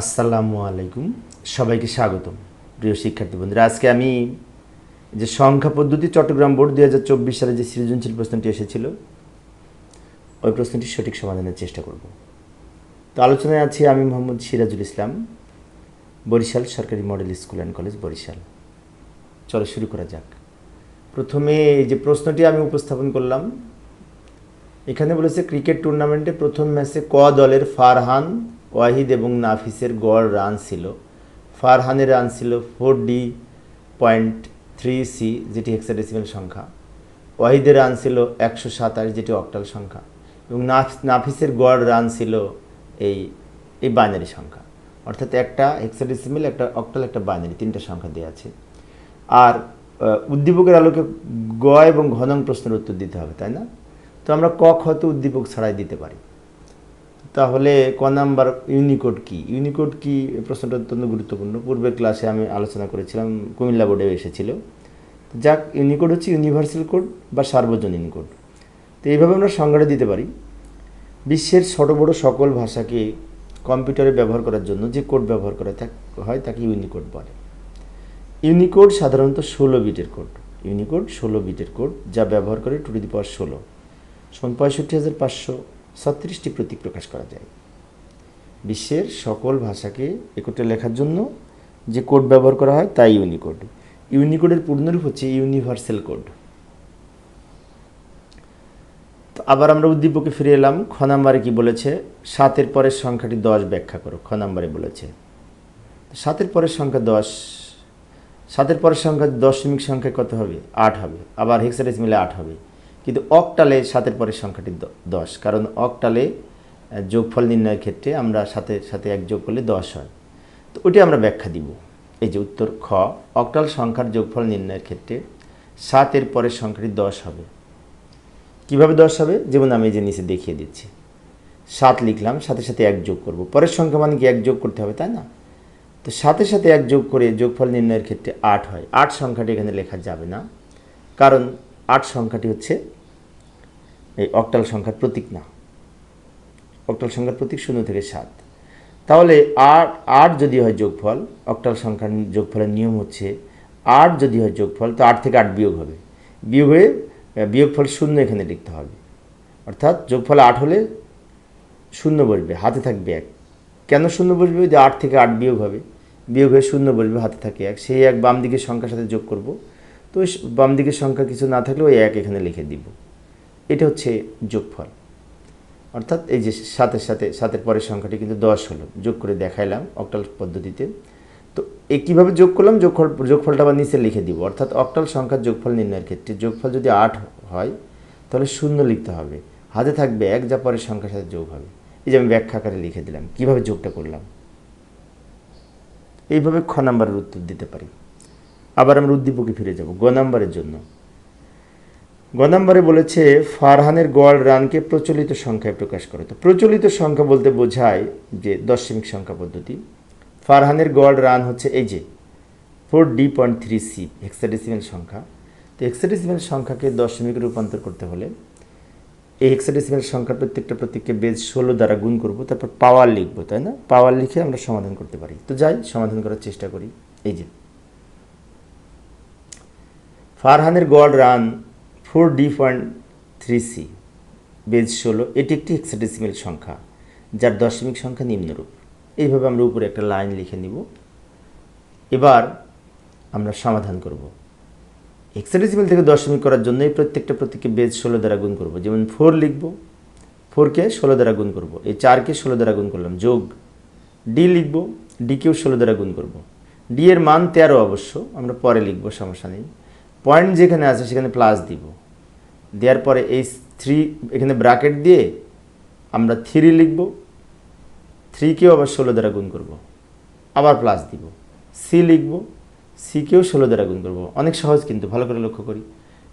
আসসালামু আলাইকুম। সবাইকে স্বাগতম। প্রিয় শিক্ষার্থী বন্ধুরা, আজকে আমি যে সংখ্যা পদ্ধতি চট্টগ্রাম বোর্ড দুই হাজার চব্বিশ সালে যে সৃজনশীল প্রশ্নটি এসেছিল, ওই প্রশ্নটি সঠিক সমাধানের চেষ্টা করব। তো আলোচনায় আছি আমি মোহাম্মদ সিরাজুল ইসলাম, বরিশাল সরকারি model school and college Barishal. চলো শুরু করা যাক। প্রথমে যে প্রশ্নটি আমি উপস্থাপন করলাম এখানে বলেছে ক্রিকেট টুর্নামেন্টে প্রথম ম্যাচে ক দলের ফারহান, ওয়াহিদ এবং নাফিসের গড় রান ছিল। ফারহানের রান ছিল four D point three C যেটি হেক্সাডেসিমেল সংখ্যা। ওয়াহিদের রান ছিল একশো সাতাশ, যেটি অক্টাল সংখ্যা। এবং নাফ- নাফিসের গড় রান ছিল এই এই বাইনারি সংখ্যা। অর্থাৎ একটা হেক্সাডেসিমেল একটা অক্টাল একটা বাইনারি তিনটা সংখ্যা দেওয়া আছে। আর উদ্দীপকের আলোকে গ এবং ঘনং প্রশ্নের উত্তর দিতে হবে, তাই না? তো আমরা ক খ তো উদ্দীপক ছাড়াই দিতে পারি। তাহলে ক নাম্বার ইউনিকোড কি? ইউনিকোড কি? প্রশ্নটা অত্যন্ত গুরুত্বপূর্ণ। পূর্বের ক্লাসে আমি আলোচনা করেছিলাম, কুমিল্লা বোর্ডেও এসেছিল। যাক, ইউনিকোড হচ্ছে ইউনিভার্সাল কোড বা সার্বজনীন কোড। তো এইভাবে আমরা সংজ্ঞাটা দিতে পারি। বিশ্বের ছোট বড় সকল ভাষাকে কম্পিউটারে ব্যবহার করার জন্য যে কোড ব্যবহার করা হয় তাকে ইউনিকোড বলে। ইউনিকোড সাধারণত ষোলো বিটের কোড। ইউনিকোড ষোলো বিটের কোড যা ব্যবহার করে টু দি পাওয়ার ষোলো। সমান পঁয়ষট্টি হাজার পাঁচশো ছত্রিশটি প্রতীক প্রকাশ করা যায়। বিশ্বের সকল ভাষাকে একত্রে লেখার জন্য যে কোড ব্যবহার করা হয় তাই ইউনিকোড। ইউনিকোডের পূর্ণরূপ হচ্ছে ইউনিভার্সাল কোড। তো আবার আমরা উদ্দীপকে ফিরে এলাম। খ নাম্বারে কি বলেছে? সাতের পরের সংখ্যাটি দশ ব্যাখ্যা করো, খ নাম্বারে বলেছে। সাতের পরের সংখ্যা দশ। সাতের পরের সংখ্যা দশমিক সংখ্যা কত হবে? আট হবে। আবার হেক্সাডেস মিলে আট হবে। কিন্তু অকটালে সাতের পরের সংখ্যাটি দশ। কারণ অকটালে যোগফল নির্ণয়ের ক্ষেত্রে আমরা সাথে সাথে এক যোগ করলে দশ হয়। তো ওটি আমরা ব্যাখ্যা দিব। এই যে উত্তর খ, অকটাল সংখ্যার যোগফল নির্ণয়ের ক্ষেত্রে সাতের পরের সংখ্যাটি দশ হবে। কীভাবে দশ হবে? যেমন আমি এই যে নিচে দেখিয়ে দিচ্ছি। সাত লিখলাম সাথে সাথে এক যোগ করব। পরের সংখ্যা মানে কি? এক যোগ করতে হবে, তাই না? তো সাথে সাথে এক যোগ করে যোগফল নির্ণয়ের ক্ষেত্রে আট হয়। আট সংখ্যাটি এখানে লেখা যাবে না। কারণ আট সংখ্যাটি হচ্ছে এই অক্টাল সংখ্যার প্রতীক না। অক্টাল সংখ্যার প্রতীক শূন্য থেকে সাত। তাহলে আট আট যদি হয় যোগফল, অক্টাল সংখ্যার যোগফলের নিয়ম হচ্ছে আট যদি হয় যোগফল, তো আট থেকে আট বিয়োগ হবে। বিয়োগ হয়ে বিয়োগফল শূন্য এখানে লিখতে হবে। অর্থাৎ যোগফল আট হলে শূন্য বসবে, হাতে থাকবে এক। কেন শূন্য বসবে? যে আট থেকে আট বিয়োগ হবে, বিয়োগ হয়ে শূন্য বসবে, হাতে থাকে এক। সেই এক বাম দিকের সংখ্যার সাথে যোগ করব। তো বাম দিকের সংখ্যা কিছু না থাকলে ওই এক এখানে লিখে দিব। এটা হচ্ছে যোগফল। অর্থাৎ এই যে সাতের সাথে, সাতের পরের সংখ্যাটি কিন্তু দশ হলো। যোগ করে দেখাইলাম অক্টাল পদ্ধতিতে। তো এ কীভাবে যোগ করলাম? যোগফল, যোগফলটা আবার নিচে লিখে দিব। অর্থাৎ অক্টাল সংখ্যার যোগফল নির্ণয়ের ক্ষেত্রে যোগফল যদি আট হয়, তাহলে শূন্য লিখতে হবে। হাতে থাকবে এক, যা পরের সংখ্যার সাথে যোগ হবে। এই যে আমি ব্যাখ্যা আকারে লিখে দিলাম, কীভাবে যোগটা করলাম? এইভাবে খ নাম্বারের উত্তর দিতে পারি। আবার আমরা উদ্দীপকে ফিরে যাব, গ নাম্বারের জন্য। গ নাম্বারে বলেছে, ফারহানের গড় রানকে প্রচলিত সংখ্যায় প্রকাশ করে। তো প্রচলিত সংখ্যা বলতে বোঝায় যে দশমিক সংখ্যা পদ্ধতি। ফারহানের গড় রান হচ্ছে এই যে four D point three C hexadecimal সংখ্যা। তো হেক্সাডেসিমেল সংখ্যাকে দশমিকে রূপান্তর করতে হলে এই হেক্সাডেসিমেল সংখ্যার প্রত্যেকটা প্রতীককে বেজ ষোলো দ্বারা গুণ করব, তারপর পাওয়ার লিখব, তাই না? পাওয়ার লিখে আমরা সমাধান করতে পারি। তো যাই, সমাধান করার চেষ্টা করি। এই যে, ফারহানের গড় run four D point three C, base ষোলো, এটি একটি হেক্সাডেসিমেল সংখ্যা, যার দশমিক সংখ্যা নিম্নরূপ। এইভাবে আমরা উপরে একটা লাইন লিখে নিব। এবার আমরা সমাধান করব। হেক্সাডেসিমেল থেকে দশমিক করার জন্য এই প্রত্যেকটা প্রতীককে বেজ ষোলো দ্বারা গুণ করব। যেমন ফোর লিখব, ফোরকে ষোলো দ্বারা গুণ করব, এই চারকে ষোলো দ্বারা গুণ করলাম, যোগ ডি লিখব, ডিকেও ষোলো দ্বারা গুণ করব। ডি এর মান তেরো অবশ্য, আমরা পরে লিখব, সমস্যা নেই। পয়েন্ট যেখানে আছে সেখানে প্লাস দিব। দেওয়ার পরে এই থ্রি এখানে ব্রাকেট দিয়ে আমরা থ্রি লিখব। থ্রিকেও আবার ষোলো দ্বারা গুণ করব। আবার প্লাস দিব। সি লিখব। সিকেও ষোলো দ্বারা গুণ করব। অনেক সহজ কিন্তু, ভালো করে লক্ষ্য করি।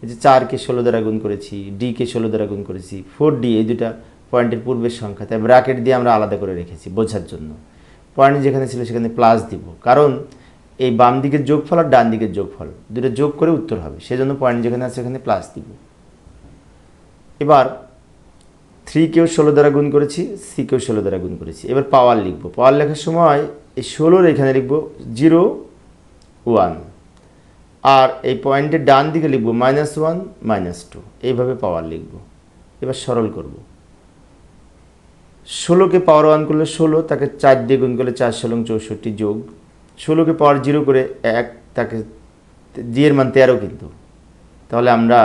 এই যে চারকে ষোলো দ্বারা গুণ করেছি ডিকে ষোলো দ্বারা গুণ করেছি ফোর ডি এই দুটা পয়েন্টের পূর্বের সংখ্যা। তাই ব্র্যাকেট দিয়ে আমরা আলাদা করে রেখেছি বোঝার জন্য। পয়েন্ট যেখানে ছিল সেখানে প্লাস দিব। কারণ এই বাম দিকের যোগফল আর ডান দিকের যোগফল দুটো যোগ করে উত্তর হবে। সেজন্য পয়েন্ট যেখানে আছে সেখানে প্লাস দিব। এবার থ্রিকেও ষোলো দ্বারা গুণ করেছি সি সিকেও ষোলো দ্বারা গুণ করেছি। এবার পাওয়ার লিখব। পাওয়ার লেখার সময় এই ষোলোর এখানে লিখব জিরো ওয়ান আর এই পয়েন্টের ডান দিকে লিখব মাইনাস ওয়ান মাইনাস টু এইভাবে পাওয়ার লিখব। এবার সরল করব। ষোলোকে পাওয়ার ওয়ান করলে ষোলো, তাকে চার দিয়ে গুণ করলে চার ষোলো চৌষট্টি যোগ। ষোলোকে পাওয়ার জিরো করে এক, তাকে জি এর মান তেরো কিন্তু। তাহলে আমরা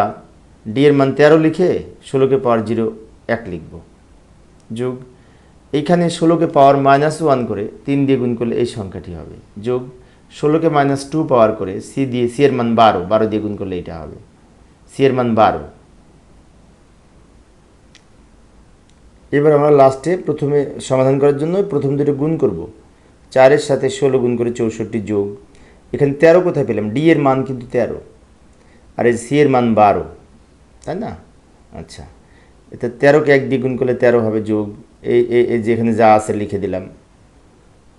ডি এর মান তেরো লিখে ষোলোকে পাওয়ার জিরো এক লিখব। যোগ, এইখানে ষোলোকে পাওয়ার মাইনাস ওয়ান করে তিন দিয়ে গুণ করলে এই সংখ্যাটি হবে। যোগ, ষোলোকে মাইনাস টু পাওয়ার করে সি দিয়ে সি এর মান বারো বারো দিয়ে গুণ করলে এটা হবে। সি এর মান বারো। এবার আমরা লাস্টে প্রথমে সমাধান করার জন্য প্রথম দুটো গুণ করব। চারের সাথে ষোলো গুণ করে চৌষট্টি যোগ, এখানে তেরো কোথায় পেলাম? ডি এর মান কিন্তু তেরো, আর এই সি এর মান বারো। তাই না? আচ্ছা। এটা তেরোকে এক দ্বিগুণ গুণ করলে তেরো হবে যোগ। এই, এই- এই যেখানে যা আছে লিখে দিলাম।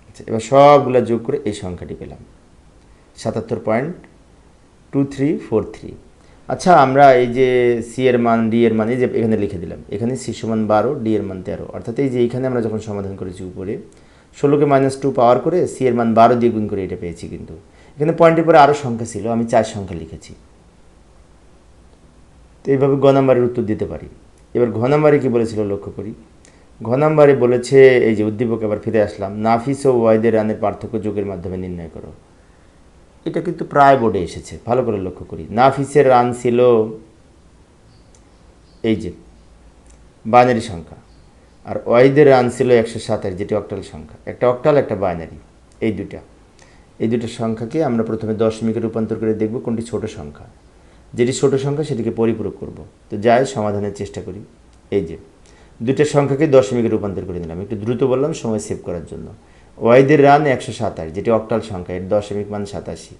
আচ্ছা এবার সবগুলো যোগ করে এই সংখ্যাটি পেলাম। সাতাত্তর point two three four three. আচ্ছা আমরা এই যে সি এর মান ডি এর মান, এই যে এখানে লিখে দিলাম। এখানে সি সমান বারো ডি এর মান তেরো। অর্থাৎ এই যে এইখানে আমরা যখন সমাধান করেছি উপরে, ষোলোকে মাইনাস টু পাওয়ার করে সি এর মান বারো দিয়ে গুণ করে এটা পেয়েছি কিন্তু। এখানে পয়েন্টের পরে আরও সংখ্যা ছিল, আমি চার সংখ্যা লিখেছি। তো এইভাবে গ নাম্বারের উত্তর দিতে পারি। এবার ঘ নাম্বারে কী বলেছিল লক্ষ্য করি? ঘ নাম্বারে বলেছে, এই যে উদ্দীপক আবার ফিরে আসলাম, নাফিস ও ওয়াইদের রানের পার্থক্য যোগের মাধ্যমে নির্ণয় করো। এটা কিন্তু প্রায় বোর্ডে এসেছে, ভালো করে লক্ষ্য করি। নাফিসের রান ছিল এই যে বাইনারি সংখ্যা, আর ওয়াইদের রান ছিল একশো সাতাশ, যেটি অক্টাল সংখ্যা। একটা অক্টাল, একটা বাইনারি, এই দুটা এই দুটো সংখ্যাকে আমরা প্রথমে দশমিকে রূপান্তর করে দেখব কোনটি ছোট সংখ্যা। যেটি ছোট সংখ্যা সেটিকে পরিপূরক করব। তো যাই সমাধানের চেষ্টা করি। এই যে দুটো সংখ্যাকে দশমিকে রূপান্তর করে নিলাম। একটু দ্রুত বললাম, সময় সেভ করার জন্য। ওয়াইদের রান একশো সাতাশ, যেটি অক্টাল সংখ্যা, এর দশমিক মান সাতাশি।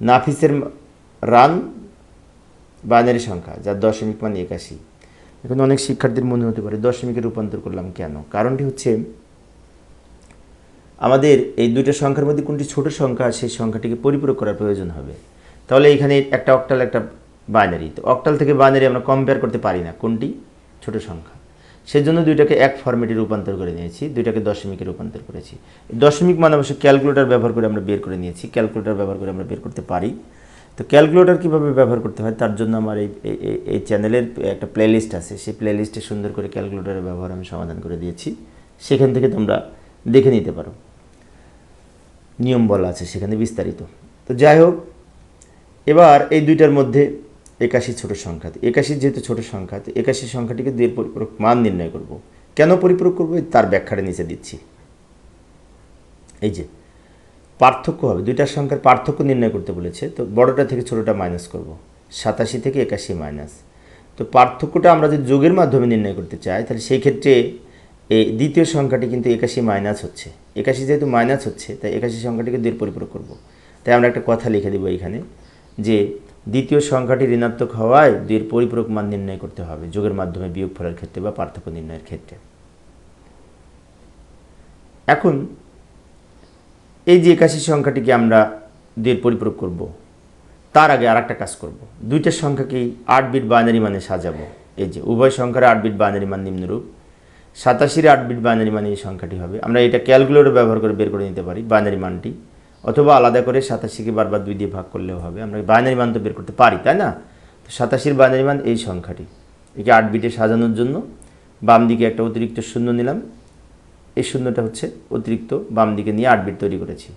নাফিসের রান বাইনারি সংখ্যা, যার দশমিক মান একাশি। এখন অনেক শিক্ষার্থীর মনে হতে পারে, দশমিকে রূপান্তর করলাম কেন? কারণটি হচ্ছে, আমাদের এই দুইটা সংখ্যার মধ্যে কোনটি ছোট সংখ্যা, সেই সংখ্যাটিকে পরিপূরক করার প্রয়োজন হবে। তাহলে এখানে একটা অক্টাল একটা বাইনারি তো অক্টাল থেকে বাইনারি আমরা কম্পেয়ার করতে পারি না, কোনটি? ছোট সংখ্যা। সেজন্য দুইটাকে এক ফর্মেটে রূপান্তর করে নিয়েছি, দুইটাকে দশমিকে রূপান্তর করেছি। দশমিক মান অবশ্য ক্যালকুলেটর ব্যবহার করে আমরা বের করে নিয়েছি ক্যালকুলেটার ব্যবহার করে আমরা বের করতে পারি। তো ক্যালকুলেটর কীভাবে ব্যবহার করতে হয়? তার জন্য আমার এই- এই চ্যানেলের একটা প্লেলিস্ট আছে, সেই প্লেলিস্টে সুন্দর করে ক্যালকুলেটরের ব্যবহার আমি সমাধান করে দিয়েছি। সেখান থেকে তোমরা দেখে নিতে পারো। নিয়ম বলা আছে সেখানে বিস্তারিত। তো যাই হোক এবার এই দুইটার মধ্যে একাশি ছোট সংখ্যা একাশি যেহেতু ছোট সংখ্যা একাশি সংখ্যাটিকে দুই পরিপূরক মান নির্ণয় করব। কেন পরিপূরক করব? তার ব্যাখ্যাটা নিচে দিচ্ছি। এই যে, পার্থক্য হবে। দুইটার সংখ্যার পার্থক্য নির্ণয় করতে বলেছে, তো বড়টা থেকে ছোটটা মাইনাস করব। সাতাশি থেকে একাশি মাইনাস তো পার্থক্যটা আমরা যদি যোগের মাধ্যমে নির্ণয় করতে চাই, তাহলে সেই ক্ষেত্রে এই দ্বিতীয় সংখ্যাটি কিন্তু একাশি মাইনাস হচ্ছে। একাশি যেহেতু মাইনাস হচ্ছে, তাই একাশি সংখ্যাটিকে দুই পরিপূরক করব। তাই আমরা একটা কথা লিখে দেবো এখানে যে দ্বিতীয় সংখ্যাটি ঋণাত্মক হওয়ায় দুইয়ের পরিপূরক মান নির্ণয় করতে হবে, যোগের মাধ্যমে বিয়োগ ফলের ক্ষেত্রে বা পার্থক্য নির্ণয়ের ক্ষেত্রে। এখন, এই যে একাশি সংখ্যাটিকে আমরা দুইয়ের পরিপূরক করব, তার আগে আর কাজ করব। দুইটা সংখ্যাকেই আট বিট বাইনারি মানে সাজাবো। এই যে উভয় সংখ্যার আট বিট বাইনারি মান নিম্নরূপ, সাতাশির আট বিট বাইনারি মানে এই সংখ্যাটি হবে। আমরা এটা ক্যালকুলেটর ব্যবহার করে বের করে নিতে পারি, বাইনারি মানটি। অথবা আলাদা করে সাতাশিকে বারবার দুই দিয়ে ভাগ করলেও হবে। আমরা বাইনারি মান তো বের করতে পারি, তাই না? তো সাতাশির বাইনারি মান এই সংখ্যাটি। একে আট বিটে সাজানোর জন্য বাম দিকে একটা অতিরিক্ত শূন্য নিলাম। এই শূন্যটা হচ্ছে অতিরিক্ত বাম দিকে নিয়ে আট বিট তৈরি করেছি।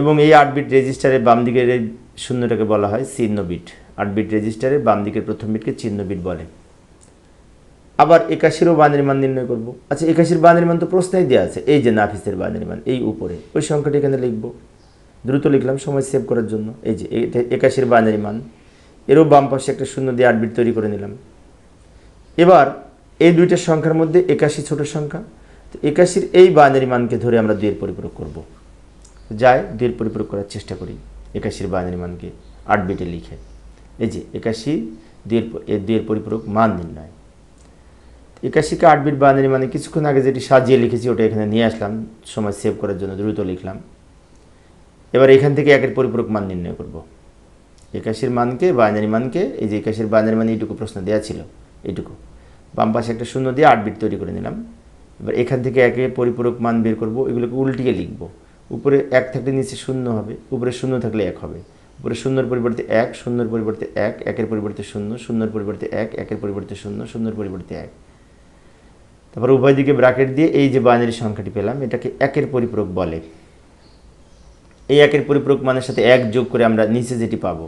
এবং এই আট বিট রেজিস্টারের বাম দিকের শূন্যটাকে বলা হয় চিহ্ন বিট আট বিট রেজিস্টারের বাম দিকের প্রথম বিটকে চিহ্ন বিট বলে। আবার একাশিরও বানের মান নির্ণয় করব। আচ্ছা একাশির বানের মান তো প্রশ্নেই দেওয়া আছে। এই যে নাফিসের বানের মান, এই উপরে। ওই সংখ্যাটি এখানে লিখব। দ্রুত লিখলাম, সময় সেভ করার জন্য। এই যে একাশির বানের মান। এরও বাম পাশে একটা শূন্য দিয়ে আট বিট তৈরি করে নিলাম। এবার, এই দুইটা সংখ্যার মধ্যে একাশি ছোট সংখ্যা। তো একাশির এই বাইনারি মানকে ধরে আমরা দুইয়ের পরিপূরক করব। যাই, দুইয়ের পরিপূরক করার চেষ্টা করি। একাশির বাইনারি মানকে আট বিটে লিখে। এই যে, একাশি দুইয়ের দুইয়ের পরিপূরক মান নির্ণয়। একাশিকে আট বিট বাইনারি মানে কিছুক্ষণ আগে যেটি সাজিয়ে লিখেছি, ওটা এখানে নিয়ে আসলাম, সময় সেভ করার জন্য দ্রুত লিখলাম। এবার এখান থেকে একের পরিপূরক মান নির্ণয় করব। একাশির মানকে, বাইনারি মানকে, এই যে একাশির বাইনারি মানে এইটুকু প্রশ্ন দেওয়া ছিল, এইটুকু। বাম পাশে একটা শূন্য দিয়ে আট বিট তৈরি করে নিলাম। এবার এখান থেকে একে পরিপূরক মান বের করব, এগুলোকে উল্টিয়ে লিখব। উপরে এক থাকলে নিচে শূন্য হবে, উপরে শূন্য থাকলে এক হবে। উপরে শূন্যর পরিবর্তে এক, শূন্যর পরিবর্তে এক, একের পরিবর্তে শূন্য, শূন্যর পরিবর্তে এক, একের পরিবর্তে শূন্য, শূন্যর পরিবর্তে এক। তারপর উভয় দিকে ব্রাকেট দিয়ে এই যে বাইনারি সংখ্যাটি পেলাম, এটাকে একের পরিপূরক বলে। এই একের পরিপূরক মানের সাথে এক যোগ করে আমরা নিচে যেটি পাবো,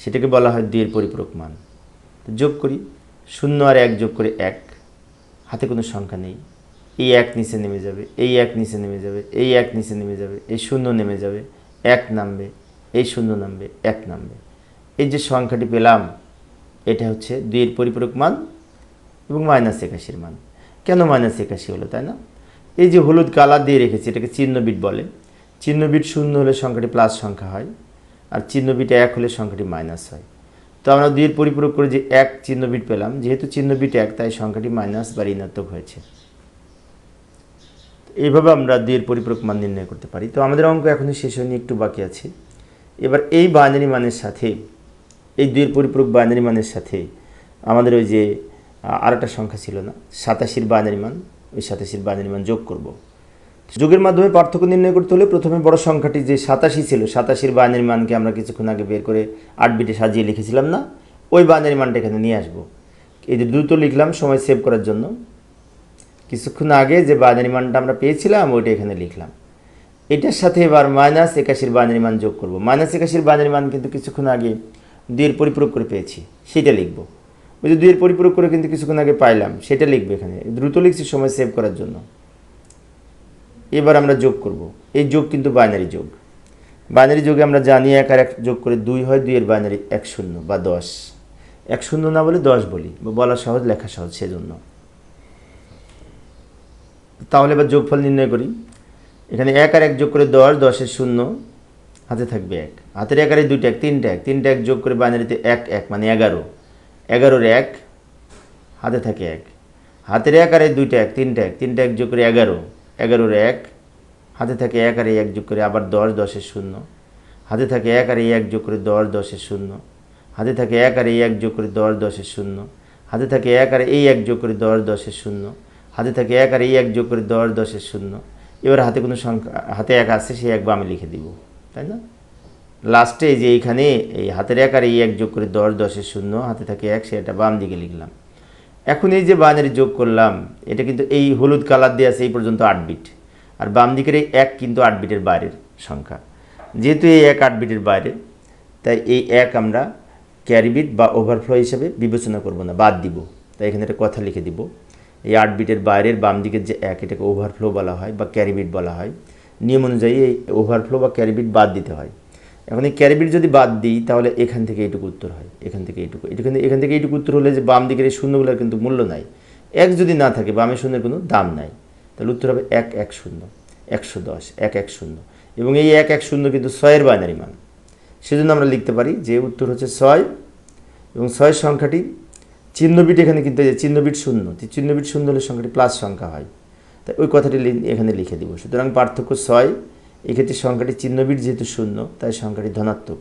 সেটাকে বলা হয় দুইয়ের পরিপূরক মান। তো যোগ করি, শূন্য আর এক যোগ করে এক, হাতে কোনো সংখ্যা নেই। এই এক নিচে নেমে যাবে, এই এক নিচে নেমে যাবে, এই এক নিচে নেমে যাবে, এই শূন্য নেমে যাবে, এক নামবে, এই শূন্য নামবে, এক নামবে। এই যে সংখ্যাটি পেলাম, এটা হচ্ছে দুইয়ের পরিপূরক মান এবং মাইনাস একাশির মান। কেন মাইনাস একাশি হলো, তাই না? এই যে হলুদ কালার দিয়ে রেখেছি, এটাকে চিহ্ন বিট বলে। চিহ্নবিট শূন্য হলে সংখ্যাটি প্লাস সংখ্যা হয়, আর চিহ্ন বিট এক হলে সংখ্যাটি মাইনাস হয়। তো আমরা দুইয়ের পরিপূরক করে যে এক চিহ্নবিট পেলাম, যেহেতু চিহ্নবিট এক, তাই সংখ্যাটি মাইনাস বা ঋণাত্মক হয়েছে। এইভাবে আমরা দুইয়ের পরিপূরক মান নির্ণয় করতে পারি। তো আমাদের অঙ্ক এখনও শেষ হয়নি, একটু বাকি আছে। এবার এই বাইনারি মানের সাথে, এই দুইয়ের পরিপূরক বাইনারি মানের সাথে আমাদের ওই যে আরেকটা সংখ্যা ছিল না। সাতাশির বাইনারি মান, ওই সাতাশির বাইনারি মান যোগ করব। যোগের মাধ্যমে পার্থক্য নির্ণয় করতে হলে প্রথমে বড় সংখ্যাটি যে সাতাশি ছিল, সাতাশির বাইনারি মানকে আমরা কিছুক্ষণ আগে বের করে আট বিটে সাজিয়ে লিখেছিলাম না? ওই বাইনারি মানটা এখানে নিয়ে আসব। এই যে দ্রুত লিখলাম, সময় সেভ করার জন্য। কিছুক্ষণ আগে যে বাইনারি মানটা আমরা পেয়েছিলাম, ওইটা এখানে লিখলাম। এটার সাথে এবার মাইনাস একাশির বাইনারি মান যোগ করব। মাইনাস একাশির বাইনারি মান কিন্তু কিছুক্ষণ আগে দুইয়ের পরিপূরক করে পেয়েছি। সেটা লিখব। ওই যে দুইয়ের পরিপূরক করে কিন্তু কিছুক্ষণ আগে পাইলাম, সেটা লিখবে এখানে। দ্রুত লিখছি, সময় সেভ করার জন্য। এবার আমরা যোগ করব। এই যোগ কিন্তু বাইনারি যোগ। বাইনারি যোগে আমরা জানি এক আর এক যোগ করে দুই হয়, দুইয়ের বাইনারি এক শূন্য বা দশ। এক শূন্য না বলে দশ বলি বলা সহজ, লেখা সহজ, সেজন্য। তাহলে এবার যোগফল নির্ণয় করি। এখানে এক আর এক যোগ করে দশ, দশের শূন্য, হাতে থাকবে এক। হাতের এক আর দুইটা এক, তিনটা এক। তিনটা এক যোগ করে বাইনারিতে এক এক মানে এগারো। এগারোর এক, হাতে থাকে এক। হাতের এক আর দুইটা এক, তিনটা এক। তিনটা এক যোগ করে এগারো। এগারোর এক, হাতে থাকে এক আর এক যোগ করে আবার দশ, দশের শূন্য। হাতে থাকে এক আর এক যোগ করে দশ, দশের শূন্য। হাতে থাকে এক আর এক যোগ করে দশ, দশের শূন্য। হাতে থাকে এক আর এই এক যোগ করে দশ, দশের শূন্য। হাতে থাকে এক আর এই এক যোগ করে দশ, দশের শূন্য। এবার হাতে কোনো সংখ্যা, হাতে এক আছে, সেই এক বামে লিখে দিব। তাই না? লাস্টে যে এইখানে এই হাতের এক আর এই এক যোগ করে দশ দশের শূন্য, হাতে থাকে এক, সেটা বাম দিকে লিখলাম। এখন এই যে বাইনারি যোগ করলাম, এটা কিন্তু এই হলুদ কালার দিয়ে আছে, এই পর্যন্ত আট বিট আর বাম দিকের এই এক কিন্তু আট বিটের বাইরের সংখ্যা। যেহেতু এই এক আট বিটের বাইরে, তাই এই এক আমরা ক্যারি বিট বা ওভারফ্লো হিসেবে বিবেচনা করব না, বাদ দিব। তাই এখানে একটা কথা লিখে দিব। এই আট বিটের বাইরের বাম দিকের যে এক, এটাকে ওভারফ্লো বলা হয় বা ক্যারি বিট বলা হয়। নিয়ম অনুযায়ী এই ওভারফ্লো বা ক্যারি বিট বাদ দিতে হয়। এখন এই ক্যারি বিট যদি বাদ দিই, তাহলে এখান থেকে এইটুকু উত্তর হয়। এখান থেকে এইটুকু, এখানে এখান থেকে এইটুকু উত্তর হলে যে বাম দিকের এই শূন্যগুলোর কিন্তু মূল্য নাই। এক যদি না থাকে, বামে শূন্যের কোনো দাম নাই। তাহলে উত্তর হবে এক এক শূন্য, একশো দশ, এক এক শূন্য। এবং এই এক এক শূন্য কিন্তু ছয়ের বাইনারি মান। সেজন্য আমরা লিখতে পারি যে উত্তর হচ্ছে ছয় এবং ছয়ের সংখ্যাটি চিহ্নবিট এখানে কিন্তু যে চিহ্নবিট শূন্য চিহ্নবিট শূন্য হলে সংখ্যাটি প্লাস সংখ্যা হয়। তাই ওই কথাটি এখানে লিখে দিব। সুতরাং পার্থক্য ছয় এক্ষেত্রে সংখ্যাটি চিহ্নবিট যেহেতু শূন্য, তাই সংখ্যাটি ধনাত্মক।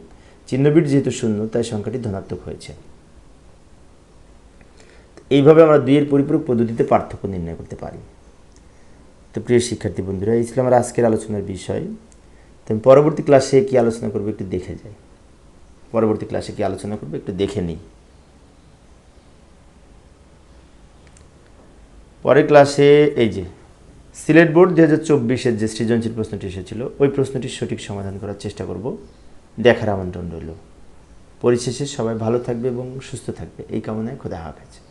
চিহ্নবিট যেহেতু শূন্য, তাই সংখ্যাটি ধনাত্মক হয়েছে। এইভাবে আমরা দুইয়ের পরিপূরক পদ্ধতিতে পার্থক্য নির্ণয় করতে পারি। তো প্রিয় শিক্ষার্থী বন্ধুরা, এই ছিল আমার আজকের আলোচনার বিষয়। তো আমি পরবর্তী ক্লাসে কী আলোচনা করব একটু দেখে যাই। পরবর্তী ক্লাসে কী আলোচনা করব একটু দেখে নিই। পরের ক্লাসে, এই যে সিলেট বোর্ড দু হাজার চব্বিশের যে সৃজনশীল প্রশ্নটি এসেছিল, ওই প্রশ্নটির সঠিক সমাধান করার চেষ্টা করব। দেখার আমন্ত্রণ রইল। পরিশেষে সবাই ভালো থাকবে এবং সুস্থ থাকবে। এই কামনায় খোদা হাফেজ।